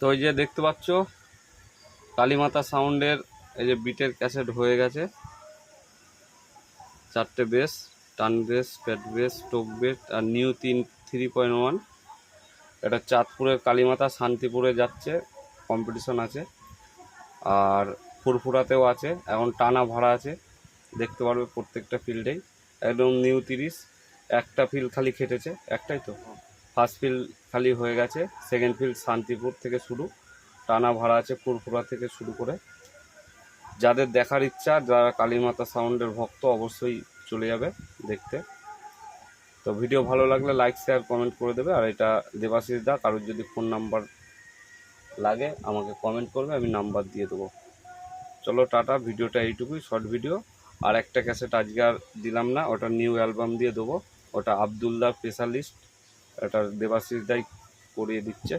তো ওই যে দেখতে পাচ্ছ, কালীমাতা সাউন্ডের এই যে বিটের ক্যাসেট হয়ে গেছে। চারটে বেস টান বেস প্যাট বেস, টোপ বেস আর নিউ তিন, থ্রি পয়েন্ট ওয়ান। এটা চাঁদপুরের কালীমাতা, শান্তিপুরে যাচ্ছে কম্পিটিশন আছে। আর ফুরফুরাতেও আছে, এখন টানা ভাড়া আছে। দেখতে পারবে প্রত্যেকটা ফিল্ডেই। একদম নিউ তিরিশ, একটা ফিল্ড খালি খেটেছে, একটাই তো? ফার্স্ট ফিল্ড খালি হয়ে গেছে সেকেন্ড ফিল্ড শান্তিপুর থেকে শুরু, টানা ভাড়া আছে ফুরফুরা থেকে শুরু করে। যাদের দেখার ইচ্ছা, যারা কালীমাতা সাউন্ডের ভক্ত, অবশ্যই চলে যাবে দেখতে। তো ভিডিও ভালো লাগলে লাইক শেয়ার কমেন্ট করে দেবে। আর এটা দেবাশিস দা, কারোর যদি ফোন নাম্বার লাগে, আমাকে কমেন্ট করবে, আমি নাম্বার দিয়ে দেবো। চলো টাটা, ভিডিওটা এইটুকুই শর্ট ভিডিও আর একটা ক্যাসেট আজকে আর দিলাম না, ওটা নিউ অ্যালবাম দিয়ে দেবো। ওটা আবদুল্লাহ স্পেশালিস্ট এটা দেবাশিস দাই করিয়ে দিচ্ছে।